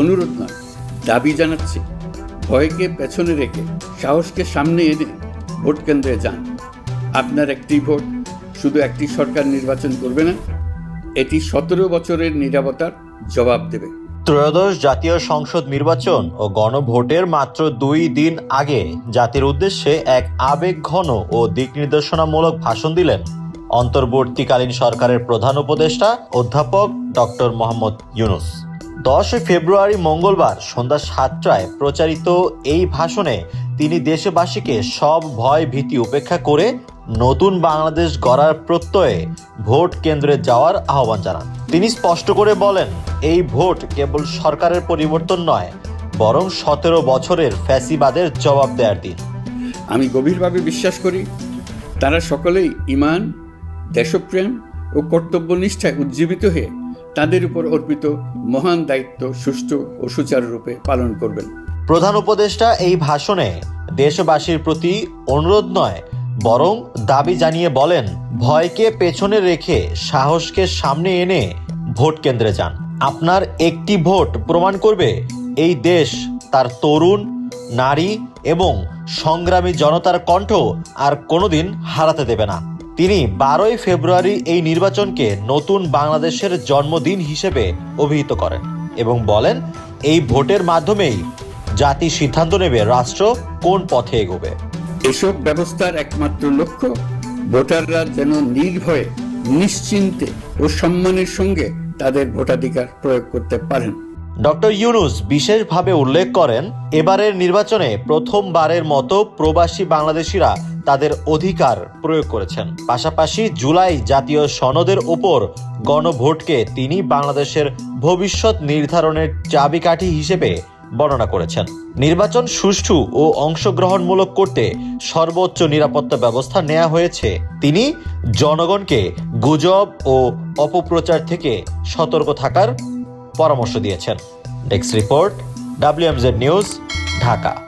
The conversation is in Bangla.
অনুরোধ নয়, দাবি জানাচ্ছি। ভয়কে পেছনে রেখে সাহসকে সামনে এনে ভোট কেন্দ্রে যান। আপনার একটি ভোট শুধু একটি সরকার নির্বাচন করবে না, এটি সতেরো বছরের নিরাপত্তার জবাব দেবে। ত্রয়োদশ জাতীয় সংসদ নির্বাচন ও গণভোটের মাত্র দুই দিন আগে জাতির উদ্দেশ্যে এক আবেগঘন ও দিক নির্দেশনামূলক ভাষণ দিলেন অন্তর্বর্তীকালীন সরকারের প্রধান উপদেষ্টা অধ্যাপক ডক্টর মোহাম্মদ ইউনুস। দশই ফেব্রুয়ারি মঙ্গলবার সন্ধ্যা সাতটায় প্রচারিত এই ভাষণে তিনি দেশবাসীকে সব ভয় ভীতি উপেক্ষা করে নতুন বাংলাদেশ গড়ার প্রত্যয়ে ভোট কেন্দ্রে যাওয়ার আহ্বান জানান। তিনি স্পষ্ট করে বলেন, এই ভোট কেবল সরকারের পরিবর্তন নয়, বরং সতেরো বছরের ফ্যাসিবাদের জবাব দেওয়ার দিন। আমি গভীরভাবে বিশ্বাস করি, তারা সকলেই ইমান, দেশপ্রেম ও কর্তব্যনিষ্ঠায় উজ্জীবিত হয়ে তাদের উপর অর্পিত মহান দায়িত্ব সুষ্ঠু ও সুচারুরূপে পালন করবেন। প্রধান উপদেষ্টা এই ভাষণে দেশবাসীর প্রতি অনুরোধ নয়, বরং দাবি জানিয়ে বলেন, ভয়কে পেছনে রেখে সাহসকে সামনে এনে ভোট কেন্দ্রে যান। আপনার একটি ভোট প্রমাণ করবে এই দেশ তার তরুণ, নারী এবং সংগ্রামী জনতার কণ্ঠ আর কোনোদিন হারাতে দেবে না। তিনি বারোই ফেব্রুয়ারি এই নির্বাচনকে নতুন বাংলাদেশের জন্মদিন হিসেবে অভিহিত করেন এবং বলেন এই ভোটের মাধ্যমেই জাতি সিদ্ধান্ত নেবে রাষ্ট্র কোন পথে এগোবে। এসব ব্যবস্থার একমাত্র লক্ষ্য ভোটাররা যেন নির্ভয়ে নিশ্চিন্তে ও সম্মানের সঙ্গে তাদের ভোটাধিকার প্রয়োগ করতে পারেন। ডক্টর ইউনুস বিশেষভাবে উল্লেখ করেন এবারের নির্বাচনে প্রথমবারের মতো প্রবাসী বাংলাদেশিরা তাদের অধিকার প্রয়োগ করেছেন। পাশাপাশি জুলাই জাতীয় সনদের ওপর গণভোটকে তিনি বাংলাদেশের ভবিষ্যৎ নির্ধারণের চাবিকাঠি হিসেবে বর্ণনা করেছেন। নির্বাচন সুষ্ঠু ও অংশগ্রহণমূলক করতে সর্বোচ্চ নিরাপত্তা ব্যবস্থা নেওয়া হয়েছে। তিনি জনগণকে গুজব ও অপপ্রচার থেকে সতর্ক থাকার পরামর্শ দিয়েছেন। Desk report, WMZ news, Dhaka.